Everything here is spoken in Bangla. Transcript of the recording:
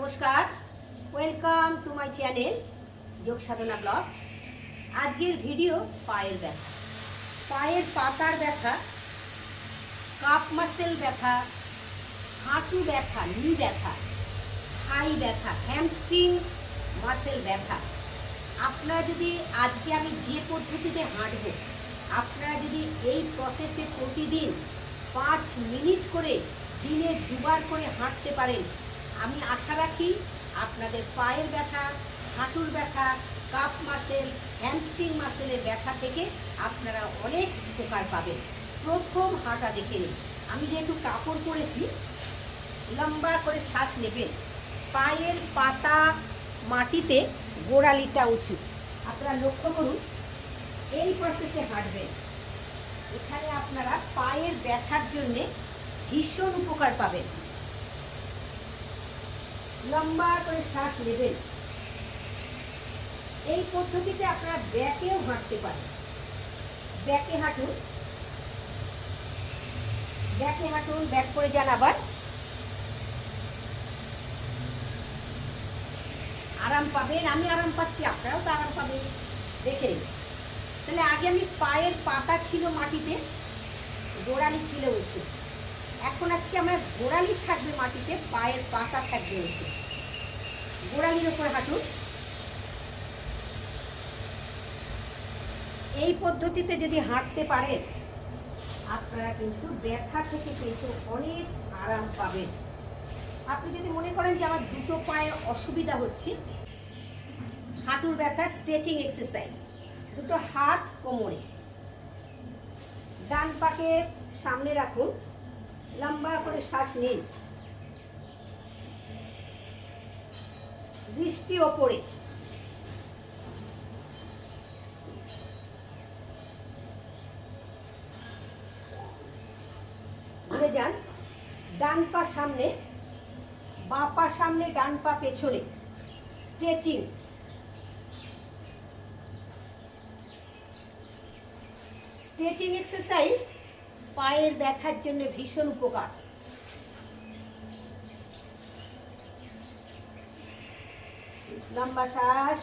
নমস্কার। ওয়েলকাম টু মাই চ্যানেল যোগ সাধনা ব্লগ আজকের ভিডিও পায়ের ব্যথা। পায়ের পাতার ব্যথা কাপ মাসেল ব্যথা, হাঁটু ব্যথা নি ব্যথা হাই ব্যথা হ্যামস্ট্রিং মাসেল ব্যথা। আপনারা যদি আজকে আমি যে পদ্ধতিতে হাঁটব, আপনারা যদি এই প্রসেসে প্রতিদিন পাঁচ মিনিট করে দিনে দুবার করে হাঁটতে পারেন আমি আশা রাখি আপনাদের পায়ের ব্যথা, হাঁটুর ব্যথা কাপ মাসেল, হ্যামস্ট্রিং মাসেলের ব্যথা থেকে আপনারা অনেক উপকার পাবেন। প্রথম হাঁটা দেখে নিন। আমি যেহেতু কাপড় পরেছি, লম্বা করে শ্বাস নেবেন। পায়ের পাতা মাটিতে গোড়ালিটা উঁচু। আপনারা লক্ষ্য করুন, এই প্রসেসে হাঁটবেন। এখানে আপনারা পায়ের ব্যথার জন্যে ভীষণ উপকার পাবেন। লম্বা করে শ্বাস নেবেন। এই পদ্ধতিতে আপনারা ব্যাকেও হাঁটতে পারেন। ব্যাকে হাঁটুন। ব্যাকে হাঁটুন, ব্যাক করে যান আবার। আরাম পাবেন, আমি আরাম পাচ্ছি, আপনারাও তো আরাম পাবেন। দেখে। তাহলে আগে আমি পায়ের পাতা ছিল মাটিতে, গোড়ালি ছিল উঁচু। এখন আছি আমার গোড়ালি থাকবে মাটিতে, পায়ের পাতা থাকবে উঁচু গোড়ালির ওপর হাঁটুন। এই পদ্ধতিতে যদি হাঁটতে পারেন, আপনারা কিন্তু ব্যথা থেকে কিন্তু অনেক আরাম পাবেন। আপনি যদি মনে করেন যে আমার দুটো পায়ে অসুবিধা হচ্ছে, হাঁটুর ব্যথা, স্ট্রেচিং এক্সারসাইজ, দুটো হাত কোমরে। ডান পাকে সামনে রাখুন। লম্বা করে শ্বাস নিন। দৃষ্টি ওপরে। যান। ডান পা সামনে, বাঁ পা সামনে, ডান পা পেছনে। স্ট্রেচিং। স্ট্রেচিং এক্সারসাইজ পায়ের ব্যথার জন্য ভীষণ উপকার। লম্বা শ্বাস।